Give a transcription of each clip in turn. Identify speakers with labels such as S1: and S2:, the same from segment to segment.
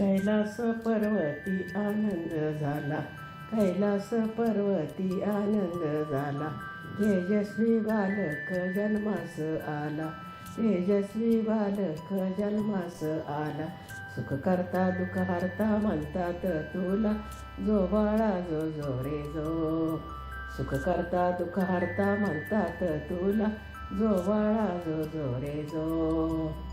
S1: कैलास पर्वती आनंद झाला. कैलास पर्वती आनंद झाला. तेजस्वी बालक जन्मास आला. तेजस्वी बालक जन्मास आला. सुख करता दुःख हरता म्हणतात तुला. जो बाळा जो जो रे जो सुख करता दुःख हरता म्हणतात तुला. जो बाळा जो जो रे जो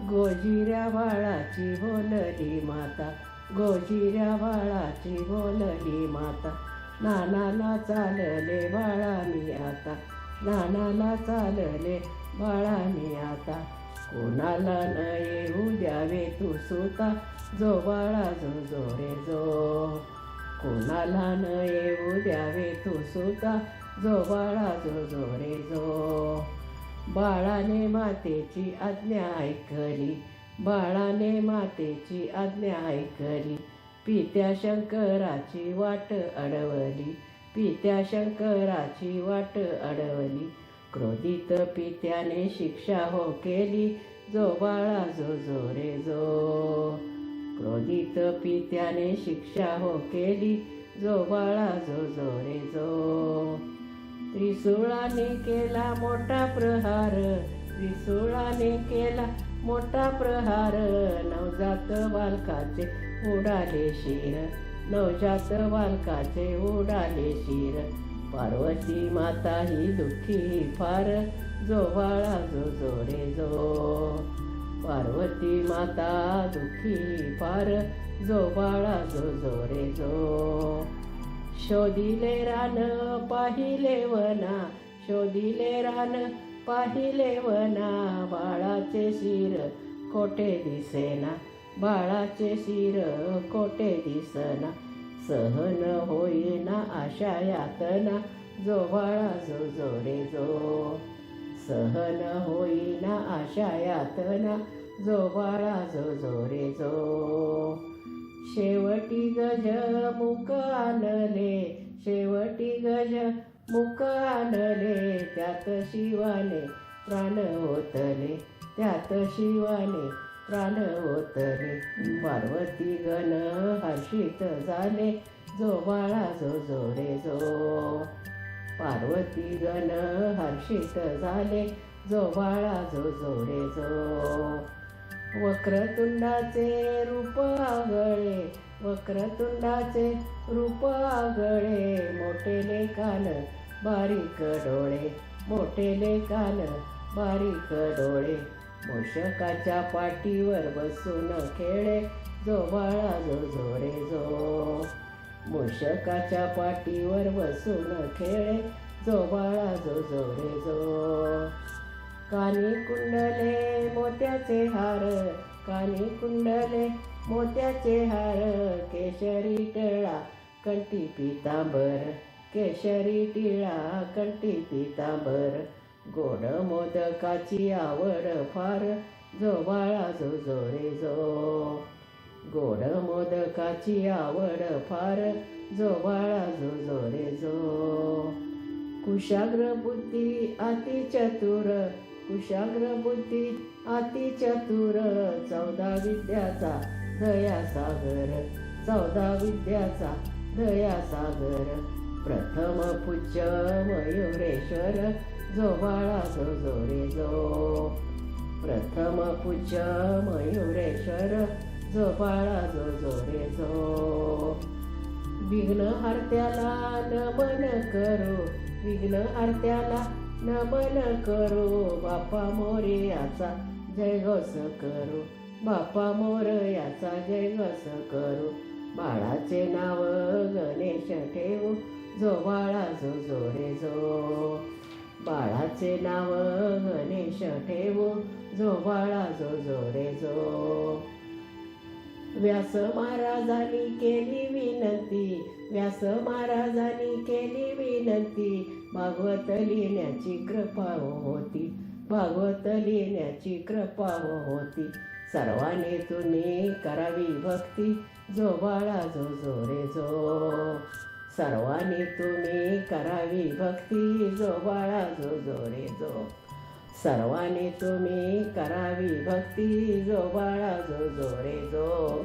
S1: गोजिऱ्या बाळाची बोलली माता गोजिऱ्या बाळाची बोलली माता. नानाला चालले बाळा मी आता नानाला चालले बाळा मी आता. कोणाला न येऊ द्यावे तू सुता जो बाळा जो जो रे जो. कोणाला न येऊ द्यावे तू सुता जो बाळा जो जो रे जो. बाळाने मातेची आज्ञा ऐकली. बाळाने मातेची आज्ञा ऐकली. पित्या शंकराची वाट अडवली. पित्या शंकराची वाट अडवली. क्रोधित पित्याने शिक्षा हो केली. जो बाळा जो जो रे जो. क्रोधित पित्याने शिक्षा हो केली. जो बाळा जो जो रे जो. त्रिशूळाने केला मोठा प्रहार त्रिशूळाने केला मोठा प्रहार. नवजात बालकाचे उडाले शिर नवजात बालकाचे उडाले शिर. पार्वती माता ही दुःखी फार जो बाळा जो जो रे जो. पार्वती माता दुःखी फार जो बाळा जो जो रे जो. शोधिले रान पाहिले वना. शोधिले रान पाहिले वना. बाळाचे शिर कोठे दिसेना. बाळाचे शिर कोठे दिसना. सहन होईना आशा यातना. जो बाळा जो जो रे जो. सहन होईना आशा यातना. जो बाळा जो जो रे जो. शेवटी गज मुख आणले शेवटी गज मुख आणले त्यात शिवाने प्राण ओतले त्यात शिवाने प्राण ओतले. पार्वती गण हर्षित झाले जो बाळा जो जो जो पार्वती गण हर्षित झाले जो बाळा जो जो जो वक्रतुंडाचे रूप आगळे वक्रतुंडाचे रूप आगळे. मोठेले कान बारीक डोळे. मोठेले कान बारीक डोळे. मोषकाच्या पाठीवर बसून खेळे जो बाळा जो झोरे जो. मोषकाच्या पाठीवर बसून खेळे जो बाळा जो जो जो. कानी कुंडले मोत्याचे हार कानी कुंडले मोत्याचे हार केशरी टिळा कंठी पितांबर केशरी टिळा कंठी पितांबर गोड मोदकाची आवड फार जो बाळा जो जो रे जो गोड मोदकाची आवड फार जो बाळा जो जो रे जो कुशाग्र बुद्धी अति चतुर कुशाग्र बुद्धी अति चतुर चौदा विद्याचा दया सागर चौदा विद्याचा दया सागर प्रथम पूज्य मयुरेश्वर जो बाळा जो जोरे जो. प्रथम पूज्य मयुरेश्वर जो बाळा जो जोरे जो. विघ्न हरत्याला नमन करो विघ्न हरत्याला नमन करो बापा मोरे याचा जय घस करो. बापा मोर याचा जय घस करो. बाळाचे नाव गणेश ठेवू जो बाळा जो जो रे जो बाळाचे नाव गणेश ठेवू जो बाळा जो जो रे जो व्यास महाराजांनी केली विनंती व्यास महाराजांनी केली विनंती भागवत लिहिण्याची कृपा होती. भागवत लिहिण्याची कृपा होती. सर्वांनी तुम्ही करावी भक्ती. जो बाळा जो जो रे जो. सर्वांनी तुम्ही करावी भक्ती. जो बाळा जो जो रे जो. सर्वांनी तुम्ही करावी भक्ती. जो बाळा जो जो रे जो.